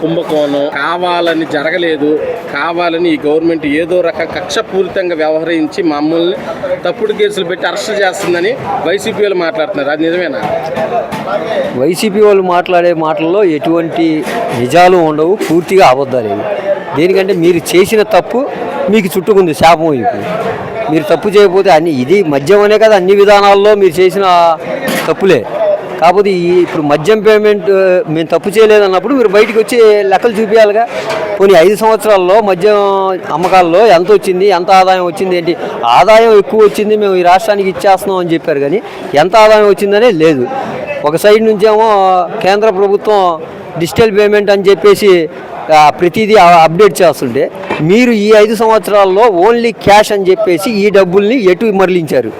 కుంభకోణం. కావాలని జరగలేదు. కావాలని ఈ గవర్నమెంట్ ఏదో రక కక్షపూరితంగా వ్యవహరించి మమ్మల్ని తప్పుడు కేసులు పెట్టి అరెస్ట్ చేస్తుందని వైసీపీ వాళ్ళు మాట్లాడుతున్నారు. అది నిజమేనా? వైసీపీ వాళ్ళు మాట్లాడే మాటల్లో ఎటువంటి నిజాలు ఉండవు. పూర్తిగా అబద్ధాలు. దేనికంటే మీరు చేసిన తప్పు మీకు చుట్టుకుంది శాపం ఇప్పుడు మీరు తప్పు చేయకపోతే అన్ని ఇది మద్యం అనే కదా అన్ని విధానాల్లో మీరు చేసిన తప్పులే. కాకపోతే ఈ ఇప్పుడు మద్యం పేమెంట్ మేము తప్పు చేయలేదన్నప్పుడు మీరు బయటికి వచ్చి లెక్కలు చూపించాలిగా పోనీ ఐదు సంవత్సరాల్లో మద్యం అమ్మకాల్లో ఎంత వచ్చింది ఎంత ఆదాయం వచ్చింది ఏంటి? ఆదాయం ఎక్కువ వచ్చింది మేము ఈ రాష్ట్రానికి ఇచ్చేస్తున్నాం అని చెప్పారు కానీ ఎంత ఆదాయం వచ్చిందనే లేదు. ఒక సైడ్ నుంచేమో కేంద్ర ప్రభుత్వం డిజిటల్ పేమెంట్ అని చెప్పేసి ప్రతిదీ అప్డేట్ చేస్తుంటే మీరు ఈ ఐదు సంవత్సరాల్లో ఓన్లీ క్యాష్ అని చెప్పేసి ఈ డబ్బుల్ని ఎటు మరలించారు?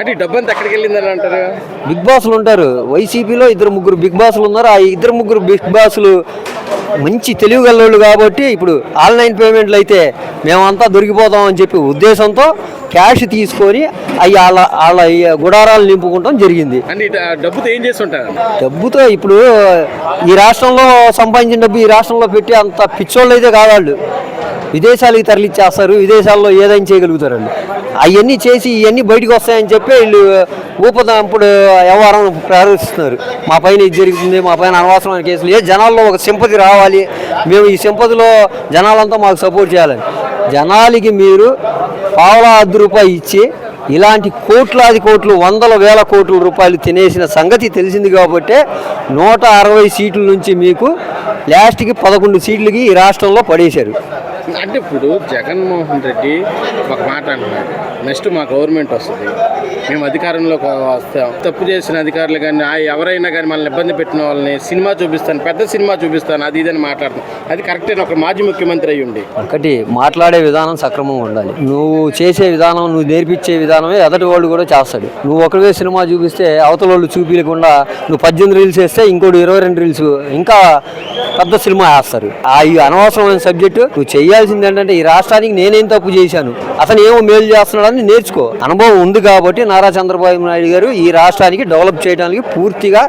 అంటే డబ్బంతా ఎక్కడికి వెళ్ళిందని అంటారు? బిగ్ బాస్లు ఉంటారు. వైసీపీలో ఇద్దరు ముగ్గురు బిగ్ బాస్లు ఉన్నారు. ఆ ఇద్దరు ముగ్గురు బిగ్ బాస్లు మంచి తెలివి గల్లోళ్ళు కాబట్టి ఇప్పుడు ఆన్లైన్ పేమెంట్లు అయితే మేమంతా దొరికిపోతాం అని చెప్పి ఉద్దేశంతో క్యాష్ తీసుకొని అవి వాళ్ళ వాళ్ళ గుడారాలు నింపుకుంటాం జరిగింది. డబ్బుతో ఏం చేసి ఉంటారు డబ్బుతో ఇప్పుడు ఈ రాష్ట్రంలో సంపాదించిన డబ్బు ఈ రాష్ట్రంలో పెట్టి అంత పిచ్చోళ్ళు అయితే కాదు వాళ్ళు విదేశాలకు తరలిచ్చేస్తారు. విదేశాల్లో ఏదైనా చేయగలుగుతారండి అవన్నీ చేసి ఇవన్నీ బయటకు వస్తాయని చెప్పి వీళ్ళు ఊపదంపుడు వ్యవహారం ప్రారంభిస్తున్నారు. మా పైన ఇది జరుగుతుంది మా పైన అనవసరమైన కేసులు. ఏ జనాల్లో ఒక సింపతి రావాలి. మేము ఈ సింపతిలో జనాలంతా మాకు సపోర్ట్ చేయాలని. జనాలకి మీరు పావులా అర్ధ రూపాయి ఇచ్చి ఇలాంటి కోట్లాది కోట్లు వందల వేల కోట్ల రూపాయలు తినేసిన సంగతి తెలిసింది కాబట్టి నూట అరవై సీట్ల నుంచి మీకు లాస్ట్కి పదకొండు సీట్లకి ఈ రాష్ట్రంలో పడేశారు. అంటే ఇప్పుడు జగన్మోహన్ రెడ్డి ఒక మాట అంటున్నాడు. నెక్స్ట్ మా గవర్నమెంట్ వస్తుంది. మేము అధికారంలోకి వస్తాం. తప్పు చేసిన అధికారులు కానీ ఆ ఎవరైనా కానీ మనల్ని ఇబ్బంది పెట్టిన వాళ్ళని సినిమా చూపిస్తాను పెద్ద సినిమా చూపిస్తాను అది ఇదని మాట్లాడుతాం అది కరెక్టే ఒక మాజీ ముఖ్యమంత్రి అయ్యి ఒకటి మాట్లాడే విధానం సక్రమంగా ఉండాలి. నువ్వు చేసే విధానం నువ్వు నేర్పించే విధానమే ఎదటి వాళ్ళు కూడా చేస్తాడు. నువ్వు ఒకవే సినిమా చూపిస్తే అవతల వాళ్ళు చూపించకుండా నువ్వు పద్దెనిమిది రీల్స్ వేస్తే ఇంకోటి ఇరవై రెండు రీల్స్ ఇంకా పెద్ద సినిమా వేస్తారు. ఆ అనవసరమైన సబ్జెక్టు నువ్వు చెయ్యాలి. చేయాల్సింది ఏంటంటే ఈ రాష్ట్రానికి నేనేం తప్పు చేశాను? అతను ఏమో మేలు చేస్తున్నాడని నేర్చుకో. అనుభవం ఉంది కాబట్టి నారా చంద్రబాబు నాయుడు గారు ఈ రాష్ట్రానికి డెవలప్ చేయడానికి పూర్తిగా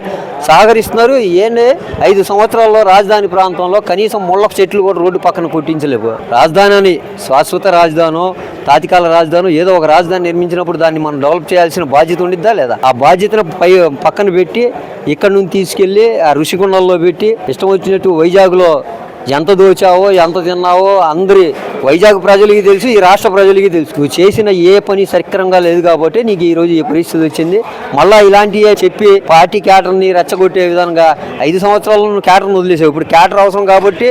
సహకరిస్తున్నారు. ఏంటి ఐదు సంవత్సరాల్లో రాజధాని ప్రాంతంలో కనీసం ముళ్ళ చెట్లు కూడా రోడ్డు పక్కన కొట్టించలేవు రాజధాని అని శాశ్వత రాజధానో తాతికాల రాజధాని ఏదో ఒక రాజధాని నిర్మించినప్పుడు దాన్ని మనం డెవలప్ చేయాల్సిన బాధ్యత ఉండిద్దా లేదా? ఆ బాధ్యతను పై పక్కన పెట్టి ఇక్కడ నుంచి తీసుకెళ్ళి ఆ ఋషికొండల్లో పెట్టి ఇష్టం వచ్చినట్టు వైజాగ్లో ఎంత దోచావో ఎంత తిన్నావో అందరి వైజాగ్ ప్రజలకి తెలుసు ఈ రాష్ట్ర ప్రజలకి తెలుసు. నువ్వు చేసిన ఏ పని సక్రమంగా లేదు కాబట్టి నీకు ఈరోజు ఈ పరిస్థితి వచ్చింది. మళ్ళీ ఇలాంటివే చెప్పి పార్టీ క్యాటర్ని రెచ్చగొట్టే విధంగా ఐదు సంవత్సరాలు నువ్వు క్యాటర్ని వదిలేసావు. ఇప్పుడు క్యాటర్ అవసరం కాబట్టి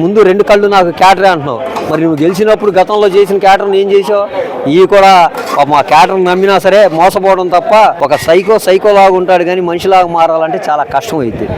ముందు రెండు కళ్ళు నాకు క్యాటరే అంటున్నావు. మరి నువ్వు గెలిచినప్పుడు గతంలో చేసిన క్యాటర్ని ఏం చేసావు? ఈ కూడా మా క్యాటర్ని నమ్మినా సరే మోసపోవడం తప్ప ఒక సైకో సైకో లాగా ఉంటాడు కానీ మనిషిలాగా మారాలంటే చాలా కష్టం అవుతుంది